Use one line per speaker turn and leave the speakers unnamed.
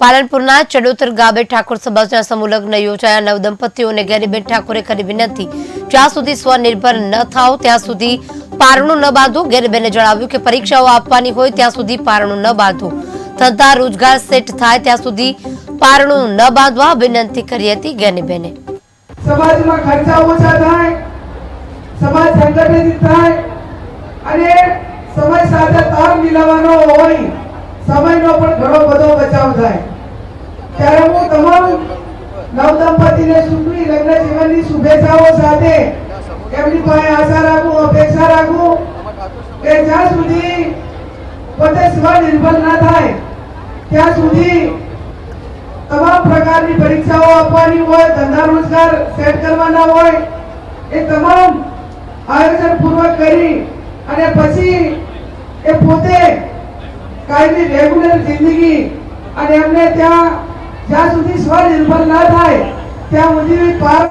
પાલનપુરના ચડોતર ગામે ઠાકોર સમાજના સમૂહ લગ્ન યોજાયા. નવ દંપતીઓને ગેરીબેન ઠાકોરે કરી વિનંતી. જ્યાં સુધી સ્વનિર્ભર ન થાવ ત્યાં સુધી પારણું ન બાંધો. ગેરીબેને જણાવ્યું કે પરીક્ષાઓ આપવાની હોય, ત્યાં સુધી પારણું ન બાંધો. થતા રોજગાર સેટ થાય, ત્યાં સુધી પારણું ન બાંધવા વિનંતી કરી હતી ગેનીબેને
સમાજમાં ખર્ચા ઓછા થાય, સમાજ સંગઠિત થાય અને સમય સાથે તાલ મિલાવવાનો હોય, સમયનો પણ ઘણો બધો બચાવ થાય. ત્યારે હું તમામ નવદંપતિને સુખની લગ્ન જીવનની શુભેચ્છાઓ સાથે એમની પાસે આશા રાખું, અપેક્ષા રાખું કે જ્યાં સુધી પોતે સ્વનિર્ભર ના થાય, ત્યાં સુધી તમામ પ્રકારની પરીક્ષાઓ આપવાની હોય, ધંધા રોજગાર સેટ કરવાના હોય, એ તમામ આયોજન પૂર્વક કરી અને પછી એ પોતે કાયમી રેગ્યુલર જિંદગી અને એમને ત્યાં જ્યાં સુધી સ્વનિર્ભર ના થાય ત્યાં સુધી પાર